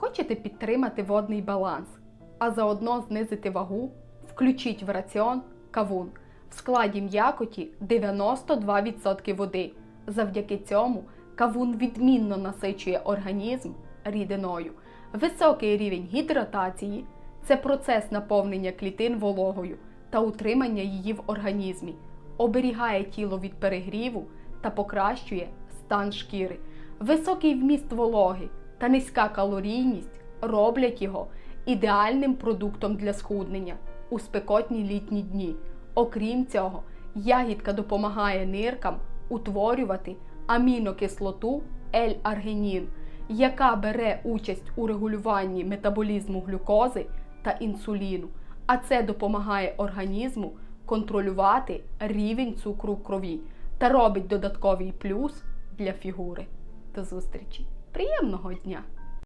Хочете підтримати водний баланс, а заодно знизити вагу? Включіть в раціон кавун. В складі м'якоті 92% води. Завдяки цьому кавун відмінно насичує організм рідиною. Високий рівень гідратації це процес наповнення клітин вологою та утримання її в організмі, оберігає тіло від перегріву та покращує стан шкіри. Високий вміст вологи та низька калорійність роблять його ідеальним продуктом для схуднення у спекотні літні дні. Окрім цього, ягідка допомагає ниркам утворювати амінокислоту L-аргінін, яка бере участь у регулюванні метаболізму глюкози та інсуліну, а це допомагає організму контролювати рівень цукру в крові та робить додатковий плюс для фігури. До зустрічі! Приємного дня!